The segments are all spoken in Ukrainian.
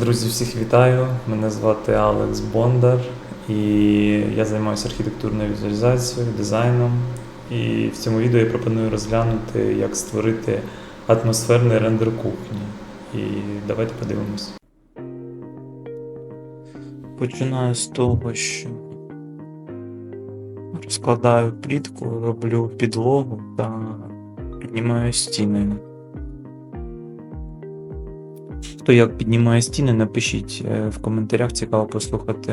Друзі, всіх вітаю! Мене звати Алекс Бондар, і я займаюся архітектурною візуалізацією, дизайном. І в цьому відео я пропоную розглянути, як створити атмосферний рендер кухні. І давайте подивимось. Починаю з того, що розкладаю плітку, роблю підлогу та піднімаю стіни. Хто як піднімає стіни, напишіть е, в коментарях, цікаво послухати,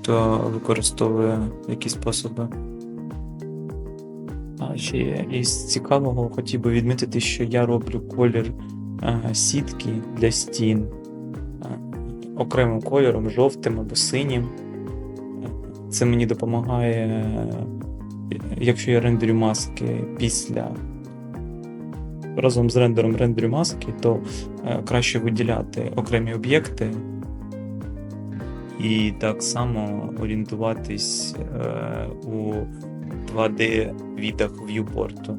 хто використовує які способи. А ще із цікавого хотів би відмітити, що я роблю колір е, сітки для стін е, окремим кольором, жовтим або синім. Це мені допомагає, якщо я рендерю маски після разом з рендером рендерю маски, то е, краще виділяти окремі об'єкти і так само орієнтуватись е, у 2D відах в'юпорту.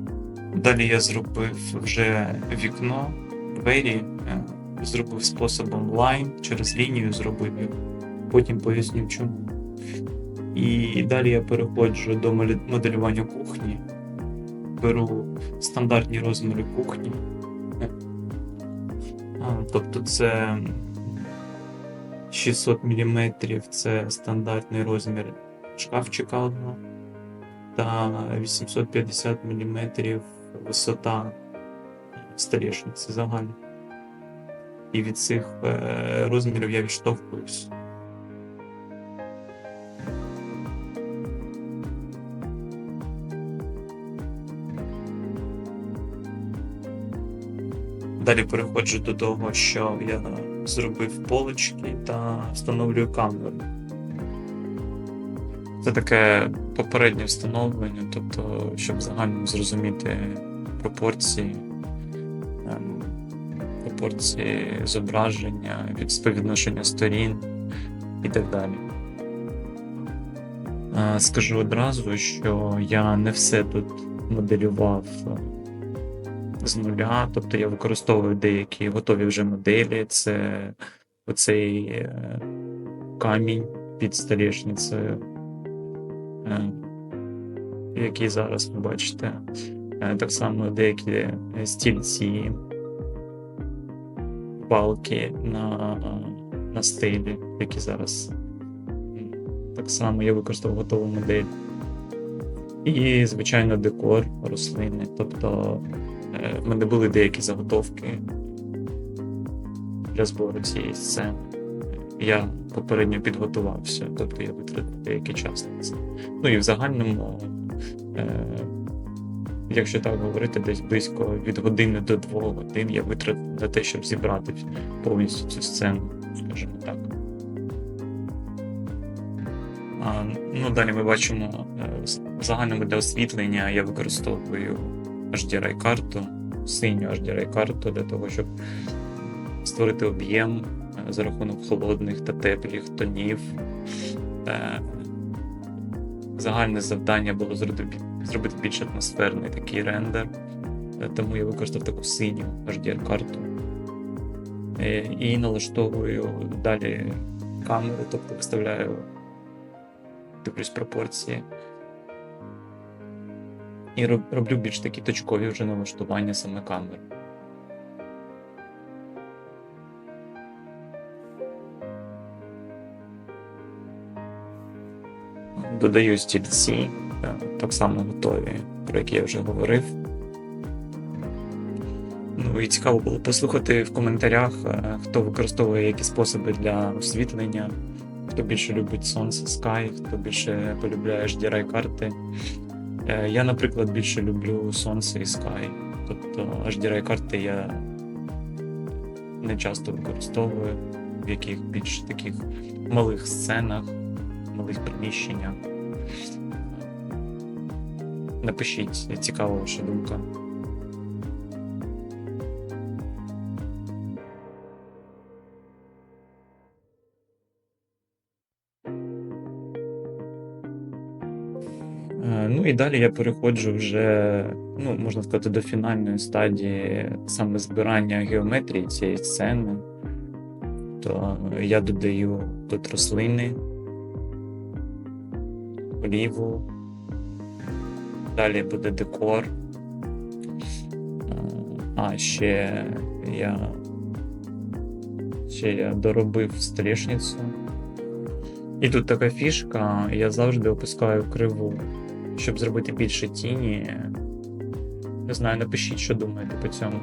Далі я зробив вже вікно, двері, е, зробив способом line, через лінію зробив потім поясню чому. І далі я переходжу до моделювання кухні. Беру стандартні розміри кухні. Тобто це 600 мм це стандартний розмір шкафчика одного, та 850 мм висота столешниці загальна. І від цих е, розмірів я відштовхуюсь. Далі переходжу до того, що я зробив полички та встановлюю камеру. Це таке попереднє встановлення, тобто, щоб загально зрозуміти пропорції, ем, пропорції зображення, від співвідношення сторін і так далі. Е, Скажу одразу, що я не все тут моделював з нуля, тобто я використовую деякі готові вже моделі. Це оцей е, камінь під столешницею, е, який зараз ви бачите. Е, Так само деякі стільці, балки на, на стилі, які зараз. Так само я використовував готову модель. І, звичайно, декор, рослини. Тобто В мене були деякі заготовки для збору цієї сцени. Я попередньо підготувався, тобто я витратив деякий час на це. Ну і в загальному, е, якщо так говорити, десь близько від години до двох годин я витратив на те, щоб зібрати повністю цю сцену, скажімо так. А, ну, далі ми бачимо е, загальному для освітлення я використовую HDRI карту, синю HDRI карту для того, щоб створити об'єм е, за рахунок холодних та теплих тонів. Е, Загальне завдання було зробити, більш атмосферний такий рендер, е, тому я використав таку синю HDR карту. Е, І налаштовую далі камеру, тобто виставляю дивлюсь пропорції. І роблю більш такі точкові вже налаштування саме камери. Додаю стільці, е, так само готові, про які я вже говорив. Ну і цікаво було послухати в коментарях, е, хто використовує які способи для освітлення, хто більше любить сонце, Sky, хто більше полюбляє HDRI карти. Е, Я, наприклад, більше люблю сонце і Sky. Тобто HDRI карти я не часто використовую в яких більш таких малих сценах, малих приміщеннях. Напишіть, цікава ваша думка. Ну і далі я переходжу вже, ну, можна сказати, до фінальної стадії саме збирання геометрії цієї сцени. Тобто я додаю тут рослини, оліву, далі буде декор. Е, А, ще я ще я доробив столішницю. І тут така фішка, я завжди опускаю криву, щоб зробити більше тіні. Не знаю, напишіть, що думаєте по цьому.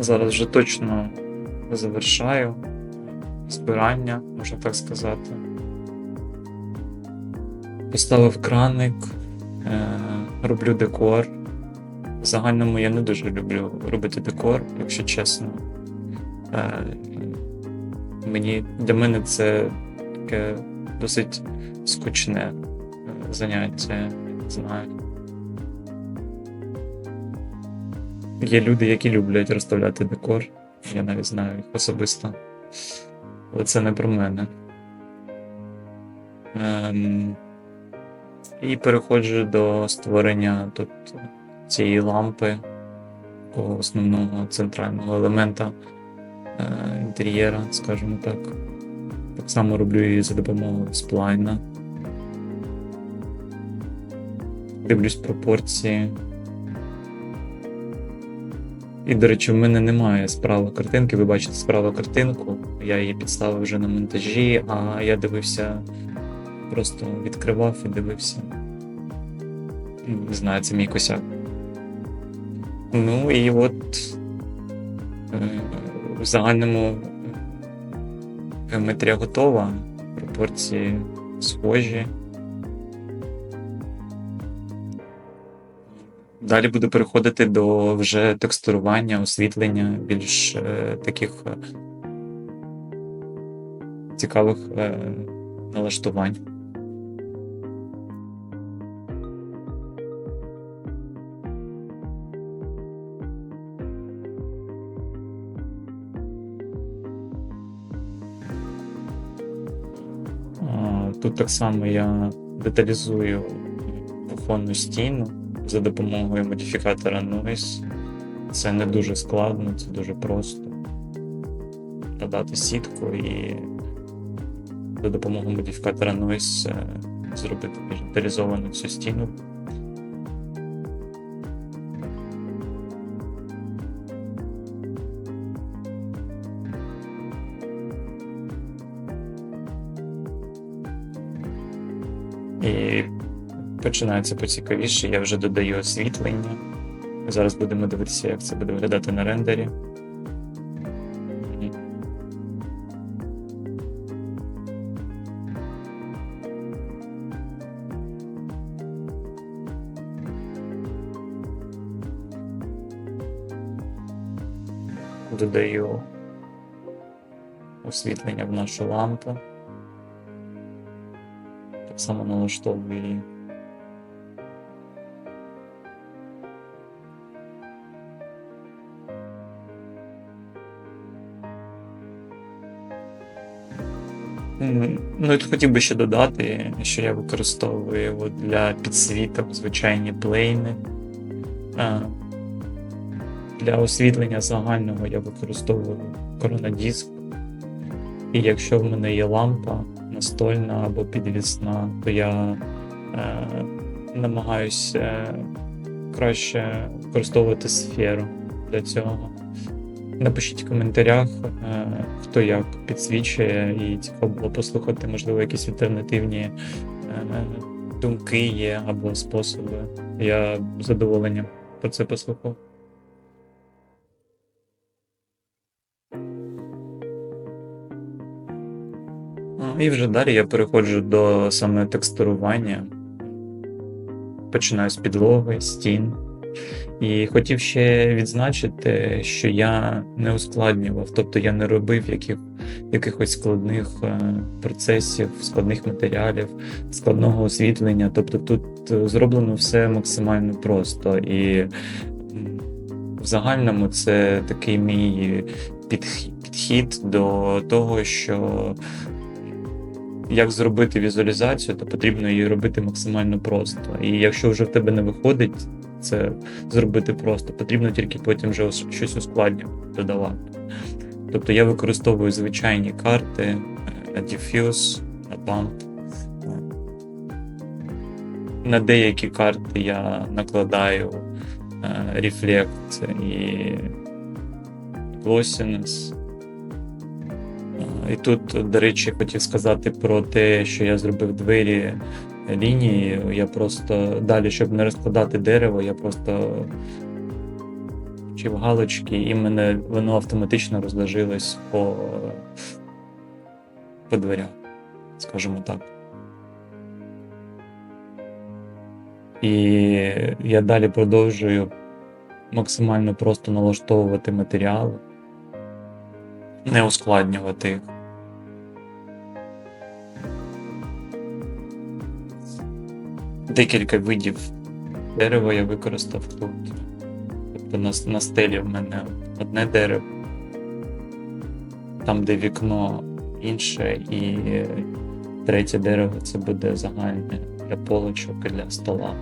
Зараз вже точно завершаю збирання, можна так сказати. Поставив краник, е, роблю декор. В загальному я не дуже люблю робити декор, якщо чесно. Мені, для мене це таке досить скучне е, заняття, не знаю. Є люди, які люблять розставляти декор. Я навіть знаю їх особисто. Але це не про мене. Ем, і переходжу до створення тут цієї лампи, такого основного центрального елемента інтер'єра, скажімо так. Так само роблю її за допомогою сплайна. Дивлюсь пропорції. І, до речі, в мене немає справа картинки. Ви бачите справа картинку. Я її підставив вже на монтажі, а я дивився, просто відкривав і дивився. Не знаю, це мій косяк. Ну і от е, в загальному геометрія готова, пропорції схожі. Далі буду переходити до вже текстурування, освітлення більш е, таких е, цікавих е, налаштувань. Тут так само я деталізую фонну стіну за допомогою модифікатора Noise. Це не дуже складно, це дуже просто. Надати сітку і за допомогою модифікатора Noise е, зробити деталізовану цю стіну. І починається поцікавіше, я вже додаю освітлення. Зараз будемо дивитися, як це буде виглядати на рендері. Додаю освітлення в нашу лампу. Так само її. Ну, і тут хотів би ще додати, що я використовую для підсвіток звичайні плейни. Для освітлення загального я використовую коронадиск. І якщо в мене є лампа настольна або підвісна, то я е, намагаюся краще використовувати сферу для цього. Напишіть в коментарях, е, хто як підсвічує, і цікаво було послухати, можливо, якісь альтернативні е, думки є або способи. Я з задоволенням про це послухав. І вже далі я переходжу до саме текстурування. Починаю з підлоги, стін. І хотів ще відзначити, що я не ускладнював, тобто я не робив яких, якихось складних е, процесів, складних матеріалів, складного освітлення. Тобто тут е, зроблено все максимально просто. І в загальному це такий мій підхід, підхід до того, що як зробити візуалізацію, то потрібно її робити максимально просто. І якщо вже в тебе не виходить це зробити просто, потрібно тільки потім вже щось ускладнювати, додавати. Тобто я використовую звичайні карти, е, Diffuse, Bump. На деякі карти я накладаю е, Reflect і Glossiness. І тут, до речі, хотів сказати про те, що я зробив двері лінії. Я просто далі, щоб не розкладати дерево, я просто вчив галочки, і мене воно автоматично розложилось по, по дверях, скажімо так. І я далі продовжую максимально просто налаштовувати матеріали, не ускладнювати їх. Декілька видів дерева я використав тут. Тобто на, на стелі в мене одне дерево, там, де вікно інше, і третє дерево це буде загальне для полочок і для стола.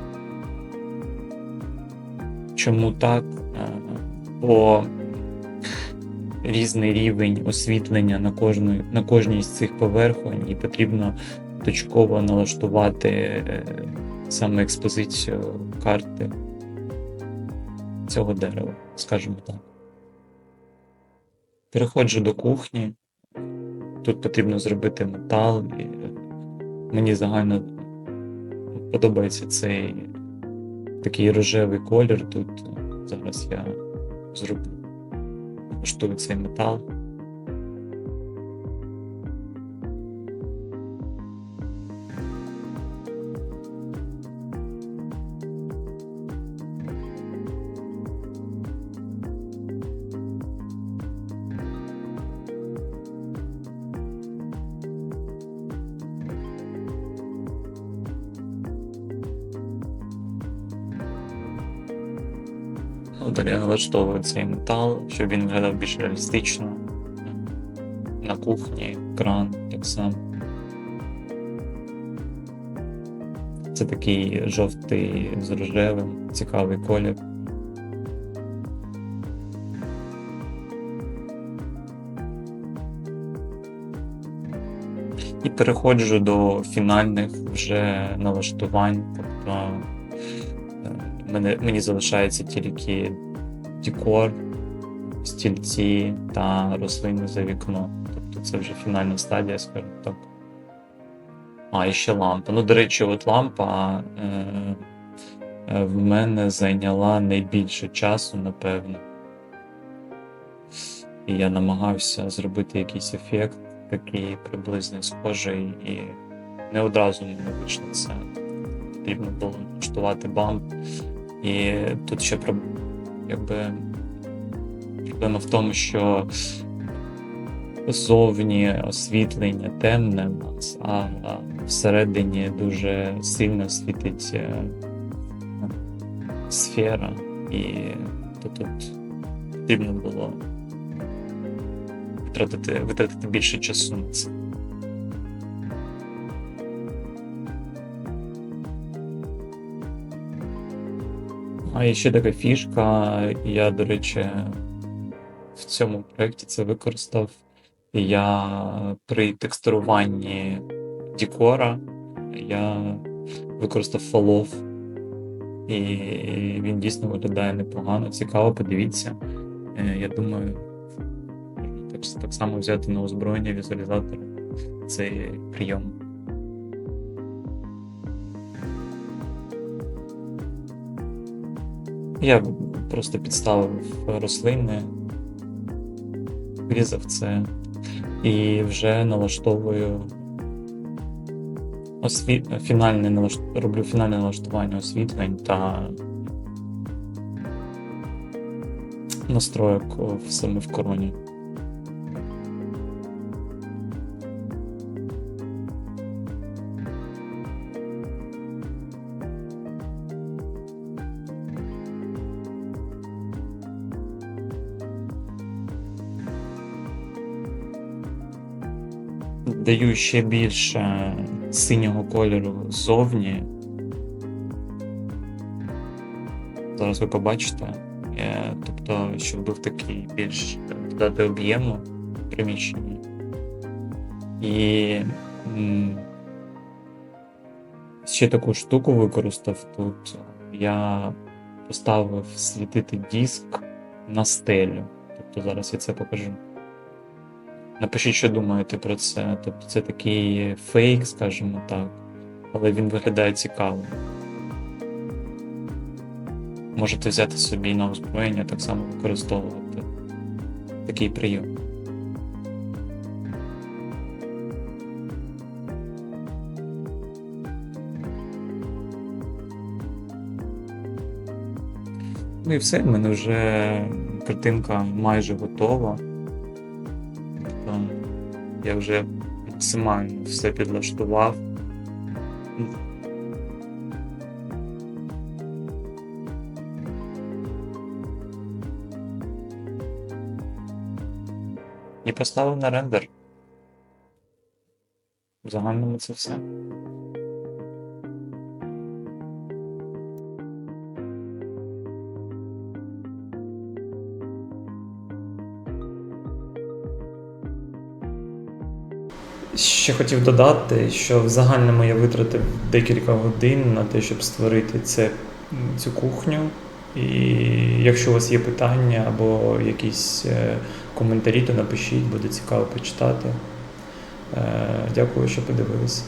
Чому так? Е, Бо різний рівень освітлення на, кожну, на кожній з цих поверхонь, і потрібно точково налаштувати е, саме експозицію карти цього дерева, скажімо так. Переходжу до кухні. Тут потрібно зробити метал. І мені загально подобається цей такий рожевий колір. Тут зараз я зроблю влаштую цей метал. Далі налаштовую цей метал, щоб він виглядав більш реалістично. На кухні, кран так само. Це такий жовтий з рожевим, цікавий колір. І переходжу до фінальних вже налаштувань. Тобто е, мені залишається тільки декор, стільці та рослини за вікно. Тобто це вже фінальна стадія, скажімо так. А, і ще лампа. Ну, до речі, от лампа е, е, в мене зайняла найбільше часу, напевно. І я намагався зробити якийсь ефект, такий приблизно схожий, і не одразу мені вийшло це. Потрібно було налаштувати бамп. І тут ще проб... якби проблема в тому, що зовні освітлення темне в нас, а всередині дуже сильно світить е, сфера, і то тут потрібно було витратити, витратити більше часу на це. А і ще така фішка. Я, до речі, в цьому проєкті це використав. Я при текстуруванні декора я використав фолов, і він дійсно виглядає непогано, цікаво, подивіться. Е, Я думаю, так само взяти на озброєння візуалізатора цей прийом. Я просто підставив рослини, врізав це і вже налаштовую осві... фінальне налаш... роблю фінальне налаштування освітлень та настроєк в саме в короні. Даю ще більше синього кольору ззовні. Зараз ви побачите. Е, Тобто, щоб був такий більш додати об'єму приміщення. І ще таку штуку використав тут. Я поставив світити диск на стелю. Тобто зараз я це покажу. Напишіть, що думаєте про це. Тобто це такий фейк, скажімо так, але він виглядає цікаво. Можете взяти собі на озброєння, так само використовувати такий прийом. Ну і все, в мене вже картинка майже готова. Я вже максимально все підлаштував. І поставив на рендер. В загальному це все. Ще хотів додати, що в загальному я витратив декілька годин на те, щоб створити це, цю кухню. І якщо у вас є питання або якісь е, коментарі, то напишіть, буде цікаво почитати. Е, Дякую, що подивилися.